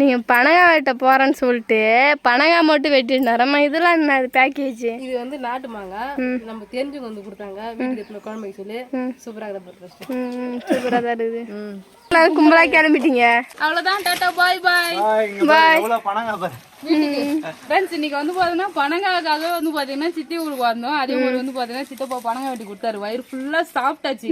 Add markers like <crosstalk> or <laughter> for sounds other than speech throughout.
நீங்கள் பனங்காய் வெட்ட போகிறேன்னு சொல்லிட்டு பனங்காய் மட்டும் வெட்டிருந்தாரு நம்ம இதெல்லாம் என்ன அது பேக்கேஜ் இது வந்து நாட்டு மாங்காய் நம்ம தெரிஞ்சவங்க வந்து கொடுத்தாங்க. வீட்டுக்கு எடுத்துன குழம்பு சொல்லி சூப்பராக தான் சூப்பராக தான் இருக்குது. எல்லாரும் கும்பலாக கிளம்பிட்டீங்க. அவ்வளோதான் டாட்டா பாய் பாய் பாய் ஃப்ரெண்ட்ஸ் இன்னைக்கு வந்து பார்த்தீங்கன்னா பனங்காய்க்காக வந்து பார்த்தீங்கன்னா சித்தி ஊருக்கு வந்தோம். அதே மாதிரி வந்து பார்த்தீங்கன்னா சித்தப்பா பனங்காய் வெட்டி கொடுத்தாரு. வயிறு ஃபுல்லாக சாப்பிட்டாச்சு.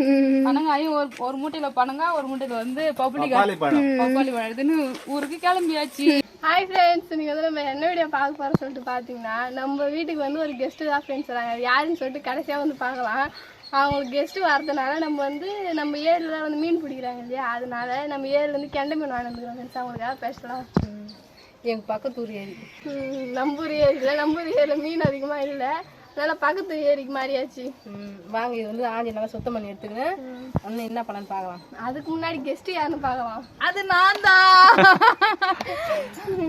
பனங்காயும் ஒரு ஒரு மூட்டையில பனங்காய் ஒரு மூட்டையில வந்து பப்பளிக்காய் பப்பாளி பழம். எடுத்துன்னு ஊருக்கு கிளம்பியாச்சு. ஹாய் ஃப்ரெண்ட்ஸ் நீங்கள் வந்து நம்ம என்ன வீடியோ பார்க்க போகிறோம் சொல்லிட்டு பார்த்தீங்கன்னா நம்ம வீட்டுக்கு வந்து ஒரு கெஸ்ட்டு தான் ஃப்ரெண்ட்ஸ் வராங்க. யாருன்னு சொல்லிட்டு கடைசியாக வந்து பார்க்கலாம். அவங்களுக்கு கெஸ்ட்டு வரதுனால நம்ம வந்து நம்ம ஏரியில் வந்து மீன் பிடிக்கிறாங்க இல்லையா? அதனால நம்ம ஏரியிலேருந்து கெண்டை மீன் வாங்கி வந்துக்கிறோம் ஃப்ரெண்ட்ஸ் அவங்களுக்காக பேசலாம் எங்க பக்கத்து ஊர் ஏரி. நம்பூர் ஏரியில் நம்பூர் ஏரியில் மீன் அதிகமாக இல்லை. அதனால பக்கத்து ஏரிக்கு மாறியாச்சு. வாங்க இது வந்து ஆஞ்சி நல்லா சுத்தம் பண்ணி எடுத்துக்கிறேன் இன்னும் என்ன பண்ணலான்னு பார்க்கலாம்? அதுக்கு முன்னாடி கெஸ்ட்டு யாருன்னு பார்க்கலாம். அது நான் தான்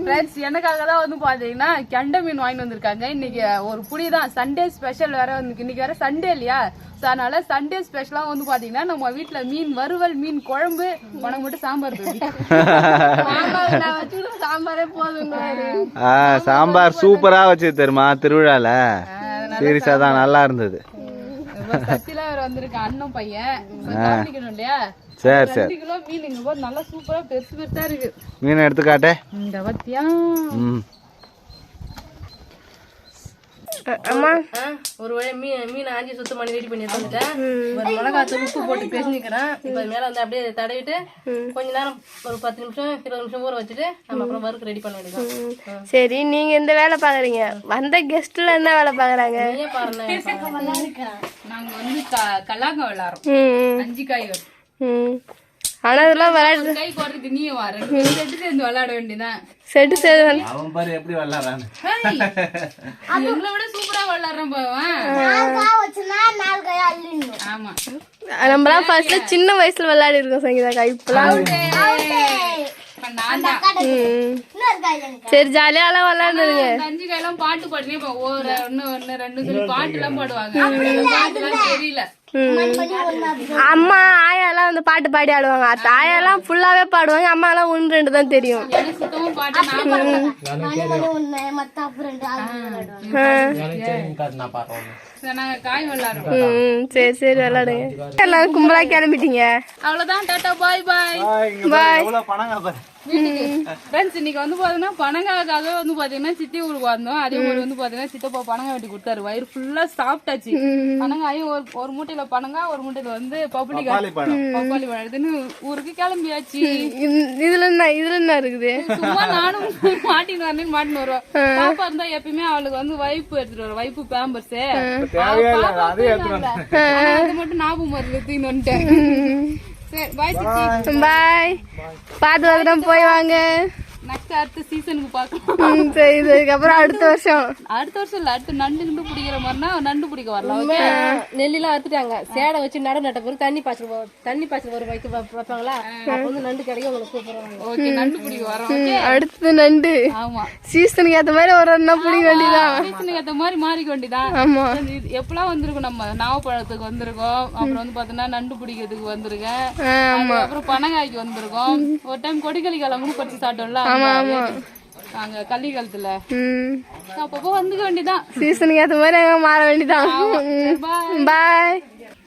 ஃப்ரெண்ட்ஸ் எனக்காக தான் வந்து பாத்தீங்கன்னா கெண்டை மீன் வாங்கிட்டு வந்திருக்காங்க. இன்னைக்கு ஒரு புடி தான் சண்டே ஸ்பெஷல் வேற வந்து இன்னைக்கு வேற சண்டே இல்லையா? ஸோ அதனால சண்டே ஸ்பெஷலாக வந்து பாத்தீங்கன்னா நம்ம வீட்ல மீன் வறுவல் மீன் குழம்பு உனக்கு மட்டும் சாம்பார். சாம்பார் வச்சுக்கிற சாம்பாரே போதும்னாரு ஆ சாம்பார் சூப்பரா வச்சு தெரியுமா திருவிழால? சீரியஸா தான் நல்லா இருந்தது. அண்ணன் பையன். இல்லையா? சரி சரி. மீன் நல்லா சூப்பரா பெருசு பெருசா இருக்கு. மீன் எடுத்து காட்டே இந்த பத்தியா? ம். அம்மா? ஒரு வழி மீன் மீன் ஆஞ்சி சுத்தம் பண்ணி ரெடி பண்ணி எடுத்துட்டேன் ஒரு மிளகாத்தூள் உப்பு போட்டு பேசிக்கிறேன் இப்போ மேல வந்து அப்படியே தடவிட்டு கொஞ்ச நேரம் ஒரு பத்து நிமிஷம் இருபது நிமிஷம் ஊற வச்சுட்டு நம்ம அப்புறம் வறுக்கு ரெடி பண்ண வேண்டியதான் சரி நீங்க எந்த வேலை பாக்குறீங்க. வந்த கெஸ்ட்ல என்ன வேலை பாக்குறாங்க? நாங்க வந்து கல்லாங்க விளாடுறோம். அஞ்சு காய் ஆனா இதெல்லாம் விளையாடு கை குறைஞ்சி நீயே வா ரெண்டு பேரும் செட்டு சேர்ந்து விளையாட வேண்டியதான் செட்டு சேர்ந்து அவன் பாரு எப்படி விளாடுறான்னு எங்களை <laughs> விட சூப்பரா விளையாடுறோம் பாவன் ஆமா. நம்மலாம் ஃபர்ஸ்ட்ல சின்ன வயசுல விளையாடி இருக்கோம் சங்கீதாக்கா இப்பெல்லாம் இப்ப நான் தான். ம். சரி ஜாலியாலாம் விளையாடுறீங்க இந்த அஞ்சு கையெல்லாம் பாட்டு ஒரு ஒண்ணு ஒண்ணு ரெண்டு சொல்லி பாட்டு எல்லாம் பாடுவாங்க. தெரியல. அம்மா ஆயாலாம் வந்து பாட்டு பாடி ஆடுவாங்க. ஆயாலாம் ஃபுல்லாவே பாடுவாங்க. அம்மா எல்லாம் ஒன்று ரெண்டு தான் தெரியும். எனக்கு சுத்தமா பாட்டு நான் பாடுவேன். சரி, சரி சரி விளையாடுங்க எல்லாரும் கும்பலா கிளம்பிட்டீங்க. அவ்வளவுதான் டாட்டா பாய் பாய். பாய். எவ்வளவு பணங்க பாரு. ஃப்ரெண்ட்ஸ் இன்னைக்கு வந்து பாத்தீங்கன்னா பனங்காய்க்காக வந்து பாத்தீங்கன்னா சித்தி ஊருக்கு வந்தோம். அதே மாதிரி வந்து பாத்தீங்கன்னா சித்தப்பா பனங்காய் வெட்டி கொடுத்தாரு. வயிறு ஃபுல்லா சாப்பிட்டாச்சு. பனங்காயும் ஒரு ஒரு மூட்டையில பனங்காய் ஒரு மூட்டையில வந்து பழம். பப்பாளி பழம். எடுத்துன்னு ஊருக்கு கிளம்பியாச்சு. இதுல என்ன இதுல என்ன இருக்குது? சும்மா நானும் மாட்டின்னு வரேன் மாட்டின்னு வருவேன். பாப்பா இருந்தா எப்பயுமே அவளுக்கு வந்து வைப்பு எடுத்துட்டு வரும் வைப்பு பேம்பர்ஸ். அது மட்டும் ஞாபகம் வந்துட்டேன் சரி பாய் வந்துடும் போய் வாங்க. நெக்ஸ்ட் அடுத்த சீசனுக்கு பார்க்கலாம். ம், சரி இதுக்கப்புறம் அடுத்த வருஷம். அடுத்த வருஷம் இல்ல அடுத்து நண்டு கிண்டு பிடிக்கிற மாதிரினா நண்டு பிடிக்க வரலாம் ஓகே நெல்லாம் அறுத்துட்டாங்க. சேடை வச்சு நடு நட்ட பிறகு தண்ணி பாய்ச்சல் தண்ணி பாய்ச்சல் ஒரு வைக்க வைப்பாங்களா? அப்ப வந்து நண்டு கிடைக்கும் உங்களுக்கு சூப்பரா ஓகே நண்டு பிடிக்க வரோம் ஓகே அடுத்தது நண்டு. ஆமா. சீசனுக்கு ஏத்த மாதிரி ஒரு ஒன்றா பிடிக்க வேண்டியதான் சீசனுக்கு ஏத்த மாதிரி மாறிக்க வேண்டியதான் ஆமா. இது எப்பலாம் வந்திருக்கோம் நம்ம? நாவப்பழத்துக்கு வந்திருக்கோம் அப்புறம் வந்து பாத்தீங்கன்னா நண்டு பிடிக்கிறதுக்கு வந்திருக்கேன். ஆமா. அப்புறம் பனங்காய்க்கு வந்திருக்கோம். ஒரு டைம் கொடிக்கலி கிழங்கு கூட பறிச்சு சாப்பிட்டோம்ல ஆமா. நாங்க கள்ளி காலத்துல அப்பப்போ வந்துக்க வேண்டியதான் சீசனுக்கு ஏத்த மாதிரி அங்க மாற வேண்டியதான். பாய்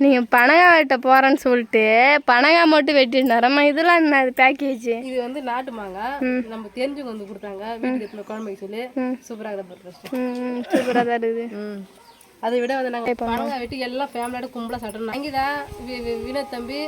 நீங்க பனங்காய் வெட்ட போறேன்னு சொல்லிட்டு பனங்காய் மட்டும் வெட்டிருந்தாரு நம்ம இதெல்லாம் என்ன பேக்கேஜ் இது வந்து நாட்டு மாங்காய் நம்ம தெரிஞ்சவங்க வந்து கொடுத்தாங்க. குழம்பு சொல்லி சூப்பராக தான் ஃபர்ஸ்ட் ம் சூப்பரா தான் இருக்குது. அதை விட வந்து நாங்கள் பழங்காய் வெட்டி எல்லாம் ஃபேமிலியோட கும்பலாக சாப்பிட்டோம் அங்கே தான் வினோத் தம்பி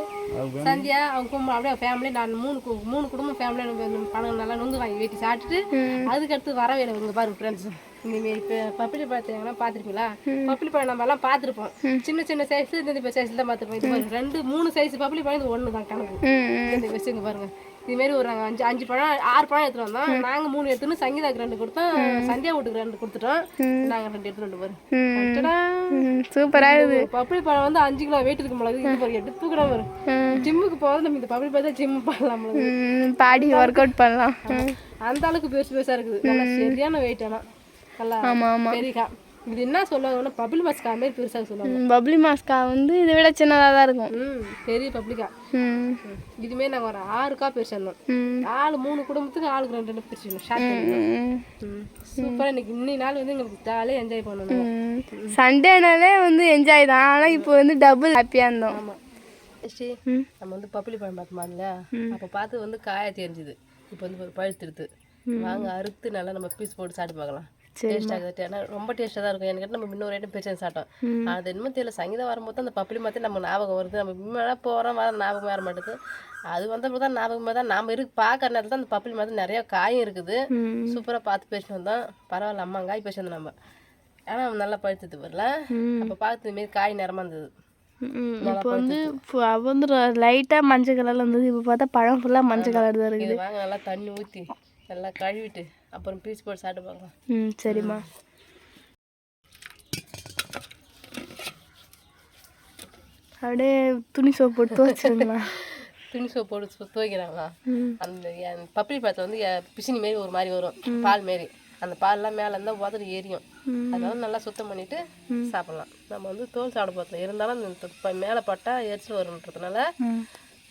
சந்தியா அவங்க கும்பல் அப்படியே ஃபேமிலி நான் மூணு மூணு குடும்பம் ஃபேமிலியோட பழம் நல்லா நொங்கு வாங்கி வெட்டி சாப்பிட்டுட்டு அதுக்கடுத்து வரவே இல்லை இங்கே பாருங்க ஃப்ரெண்ட்ஸ் இந்தமாரி இப்போ பப்பிளி பழத்தை பார்த்துருப்பீங்களா? பப்பிளி பழம் நம்ம எல்லாம் பார்த்துருப்போம். சின்ன சின்ன சைஸ் இந்த சைஸில் தான் பார்த்துருப்போம். இது ரெண்டு மூணு சைஸ் பப்பிளி பழம் இது ஒன்று தான் கணக்கு இந்த வச்சுங்க பாருங்க. இதுமாரி ஒரு நாங்கள் அஞ்சு அஞ்சு பழம் ஆறு பழம் எடுத்துட்டு வந்தோம். நாங்கள் மூணு எடுத்துன்னு சங்கீதாக்கு ரெண்டு கொடுத்தோம். சந்தியா வீட்டுக்கு ரெண்டு கொடுத்துட்டோம். நாங்கள் ரெண்டு எடுத்துட்டு வந்து பாருங்க டடா. ம். சூப்பரா இருக்குது. பப்பளி பழம் வந்து அஞ்சு கிலோ வெயிட் இருக்கு மிளகு. இது பாரு எடுத்து கூட வரும் ஜிம்முக்கு போகிறது நம்ம இந்த பப்பளி பழம் தான் ஜிம் பண்ணலாம் பாடி ஒர்க் அவுட் பண்ணலாம். அந்த அளவுக்கு பெருசு பெருசா இருக்குது. நல்லா சரியான வெயிட் ஆனால் நல்லா ஆமா ஆமா. பெரியக்கா இது என்ன சொல்லுவாங்கன்னா பபிள் மஸ்கா மாதிரி பெருசாக சொல்லுவாங்க. பப்ளி மாஸ்கா வந்து இதை விட சின்னதாக தான் இருக்கும். ம் பெரிய பப்ளிக்கா ம். இதுமாரி நாங்கள் ஒரு ஆறுக்கா பிரிச்சிருந்தோம் ஆளு மூணு குடும்பத்துக்கு ஆளுக்கு ரெண்டு ரெண்டு பிரிச்சிருந்தோம் ஷார்ட் சூப்பராக இன்னைக்கு இன்னைக்கு நாள் வந்து எங்களுக்கு ஜாலியாக என்ஜாய் பண்ணணும் சண்டேனாலே வந்து என்ஜாய் தான். ஆனால் இப்போ வந்து டபுள் ஹாப்பியாக இருந்தோம். ஆமாம். நம்ம வந்து பப்பளி பழம் பார்த்தோமா இல்லையா அப்போ பார்த்து வந்து காய தெரிஞ்சுது. இப்போ வந்து ஒரு பழுத்துருது வாங்க அறுத்து நல்லா நம்ம பீஸ் போட்டு சாப்பிட்டு பார்க்கலாம். டேஸ்ட் ஆகுது. ஏன்னா ரொம்ப டேஸ்ட்டாக தான் இருக்கும். எனக்கு நம்ம இன்னொரு ஐட்டம் பிரிச்சு சாப்பிட்டோம். அது என்னமோ தெரியல சங்கீதம் வரும்போது அந்த பப்பளி மாற்றி நம்ம ஞாபகம் வருது. நம்ம முன்னாடி போகிறோம் வர ஞாபகம் வர மாட்டேங்குது. அது வந்தப்போ தான் ஞாபகமாக தான் நாம் இருக்கு பார்க்குற நேரத்தில் அந்த பப்பளி மாற்றி நிறைய காயும் இருக்குது. ம். சூப்பராக பார்த்து பேசிட்டு வந்தோம். பரவாயில்ல அம்மா காய் பேசிட்டு நம்ம. ஆனால் நல்லா பழுத்துது வரல அப்போ பார்த்து மாரி காய் நிறமா இருந்தது. இப்போ வந்து வந்து லைட்டாக மஞ்சள் கலரில் இருந்தது இப்போ பார்த்தா பழம் ஃபுல்லாக மஞ்சள் கலர் தான் இருக்குது. வாங்க நல்லா தண்ணி ஊற்றி நல்லா கழுவிட்டு. அப்புறம் பீஸ் போட்டு பார்க்கலாம் ம் சரிம்மா. அப்படியே துணி சோப்பு போட்டு துவச்சிருங்களா? <laughs> துணி சோப்பு போட்டு துவைக்கிறாங்களா? அந்த எ- பப்பளி பழத்தில் வந்து பிசினி மாரி ஒரு மாதிரி வரும். பால் மாரி. அந்த பால்லாம் மேலே இருந்தால் உதறி எரியும். அதனால நல்லா சுத்தம் பண்ணிட்டு சாப்பிடலாம். நம்ம வந்து தோல் சாப்பிட பார்த்தோம் இருந்தாலும் அந்த ப- மேலே பட்டா எரிச்சல் வரும்ன்றதுனால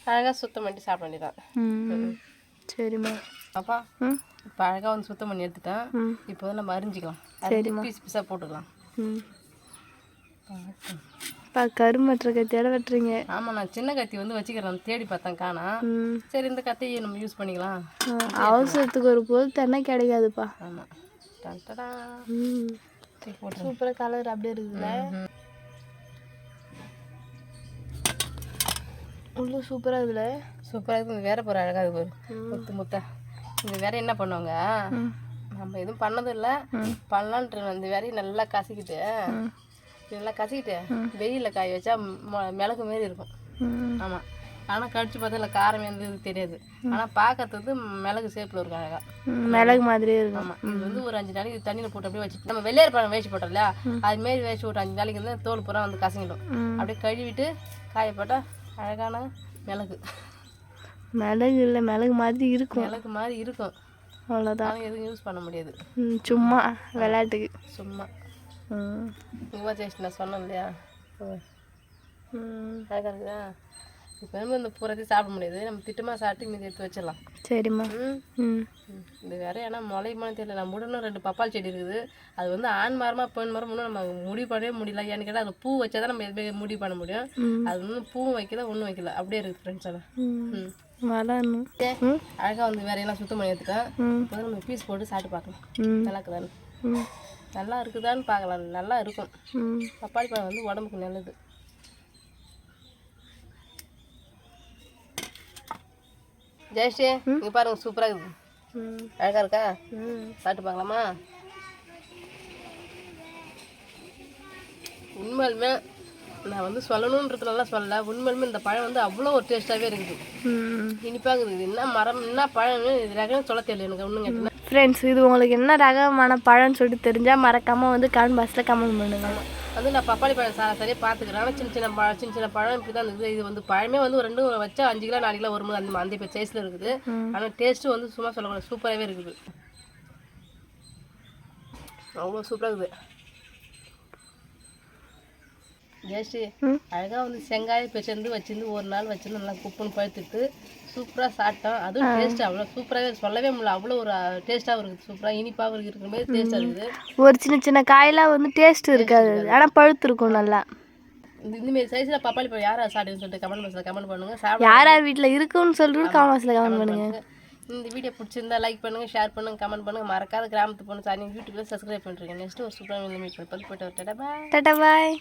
அழகாக சுத்தம் பண்ணிட்டு சாப்பிட வேண்டியதான் சரிம்மா. அப்பா இப்போ அழகாக வந்து சுத்தம் பண்ணி எடுத்துட்டேன். இப்போ வந்து நம்ம அரிஞ்சிக்கலாம். அரிஞ்சு பீஸ் பீஸாக போட்டுக்கலாம். ம். பா கருமற்ற கத்தியோட வெட்டுறீங்க. ஆமாம் நான் சின்ன கத்தி வந்து வச்சுக்கிறேன். தேடி பார்த்தேன் காணா. சரி இந்த கத்தியை நம்ம யூஸ் பண்ணிக்கலாம். அவசரத்துக்கு ஒரு பொருள் தண்ணி கிடைக்காதுப்பா. ஆமாம் சூப்பராக கலர் அப்படியே இருக்குதுல்ல? உள்ள சூப்பராக இருக்குல்ல சூப்பராக இருக்குது. வேற போகிற அழகாக இருக்கு முத்து முத்தா. இந்த வேற என்ன பண்ணுவாங்க? நம்ம எதுவும் பண்ணதும் இல்லை பண்ணலான்ட்டு இந்த வேறையை நல்லா கசக்கிட்டு. நல்லா கசக்கிட்டு வெயிலில் காய வச்சா மிளகு மாரி இருக்கும். ம். ஆமாம் ஆனால் கடிச்சு பார்த்தா இல்லை காரம் எந்த இது தெரியாது. ஆனால் பார்க்கறதுக்கு மிளகு ஷேப்பில் இருக்கும் அழகாக ம், மிளகு மாதிரியே இருக்கும். ஆமாம் இது வந்து ஒரு அஞ்சு நாளைக்கு தண்ணியில் போட்டு அப்படியே வச்சுட்டு நம்ம வெள்ளையார் பழம் வேச்சு போட்டோம் இல்லையா அது மாரி வேச்சு ஒரு அஞ்சு நாளைக்கு வந்து தோல் பூரா வந்து கசங்கிடும். அப்படியே கழுவிட்டு காய போட்டால் அழகான மிளகு. மிளகு இல்லை மிளகு மாதிரி இருக்கும். மிளகு மாதிரி இருக்கும். அவ்வளோதான் எதுவும் யூஸ் பண்ண முடியாது. ம், சும்மா விளையாட்டுக்கு. சும்மா. ம். இங்கே டேஸ்ட் நான் சொன்னேன் இல்லையா? ம். அழகாக இருக்குதா? இப்போ வந்து இந்த பூரத்தையும் சாப்பிட முடியாது. நம்ம திட்டமாக சாப்பிட்டு மீதி எடுத்து வச்சிடலாம். சரிம்மா. ம். இது வேற ஏன்னா முளையுமான்னு தெரியல. நம்ம இன்னும் ரெண்டு பப்பாளி செடி இருக்குது. அது வந்து ஆண் மரமா பெண் மரம் இன்னும் நம்ம முடிவு பண்ணவே முடியல. ஏன்னு கேட்டால் அது பூ வச்சா தான் நம்ம எதுவுமே முடிவு பண்ண முடியும். அது இன்னும் பூவும் வைக்கல ஒன்றும் வைக்கல. அப்படியே இருக்குது ஃப்ரெண்ட்ஸ் எல்லாம். ம். வளரணும். அழகாக வந்து வேறையெல்லாம் சுத்தம் பண்ணி இப்போ வந்து நம்ம பீஸ் போட்டு சாப்பிட்டு பார்க்கலாம். நல்லா இருக்குதான்னு. நல்லா இருக்குதான்னு பார்க்கலாம். நல்லா இருக்கும். பப்பாளி பழம் வந்து உடம்புக்கு நல்லது. ஜெயஸ்ரீ இங்கே பாருங்க சூப்பராக இருக்குது. ம். அழகா இருக்கா? சாப்பிட்டு பார்க்கலாமா உண்மையாலுமே நான் வந்து சொல்லணுன்றதுனால சொல்லல. உண்மையாலுமே இந்த பழம் வந்து அவ்வளோ ஒரு டேஸ்ட்டாகவே இருக்குது. இனிப்பாக இருக்குது. என்ன மரம் என்ன பழம் இது ரகம் சொல்ல தெரியல எனக்கு ஒன்றும் கேட்டேன் ஃப்ரெண்ட்ஸ் இது உங்களுக்கு என்ன ரகமான பழம்னு சொல்லிட்டு தெரிஞ்சால் மறக்காமல் வந்து கமெண்ட் பாக்ஸில் கமெண்ட் பண்ணுங்க. வந்து நான் பப்பாளி பழம் சாரை சரியாக பார்த்துக்கிறேன். ஆனால் சின்ன சின்ன பழம் சின்ன சின்ன பழம் இப்படி தான் இருக்குது இது வந்து பழமே வந்து ஒரு ரெண்டு வச்சா அஞ்சு கிலோ நாலு கிலோ வரும்போது அந்த அந்த இப்போ சைஸில் இருக்குது. ஆனால் டேஸ்ட்டு வந்து சும்மா சொல்லக்கூடாது சூப்பராகவே இருக்குது. அவ்வளோ சூப்பராக இருக்குது. ம். அழகாக வந்து செங்காய பிசைந்து வச்சிருந்து ஒரு நாள் வச்சிருந்து நல்லா குப்புன்னு பழுத்துட்டு சூப்பராக சாப்பிட்டோம் அதுவும் டேஸ்ட் அவ்வளோ சூப்பராகவே சொல்லவே முடியல. அவ்வளோ ஒரு டேஸ்ட்டாகவும் இருக்குது சூப்பராக இனிப்பாகவும் இருக்கிற மாதிரி டேஸ்ட்டாக இருக்குது. ஒரு சின்ன சின்ன காயெல்லாம் வந்து டேஸ்ட் இருக்காது. ஆனால் பழுத்து இருக்கும் நல்லா. இந்த இந்தமாரி சைஸில் பப்பாளி பழம் யார் சாப்பிடுன்னு சொல்லிட்டு கமெண்ட் பாக்ஸில் கமெண்ட் பண்ணுங்க. சாப்பிட யார் யார் வீட்டில் இருக்குன்னு சொல்லிட்டு கமெண்ட் பாக்ஸில் கமெண்ட் பண்ணுங்க. இந்த வீடியோ பிடிச்சிருந்தா லைக் பண்ணுங்க ஷேர் பண்ணுங்க கமெண்ட் பண்ணுங்க. மறக்காத கிராமத்து பொண்ணு சாரி யூடியூப்ல சப்ஸ்கிரைப் பண்ணுறீங்க நெக்ஸ்ட் ஒரு சூப்பராக மீட் பண்ணி போயிட்டு வரட்டா பாய்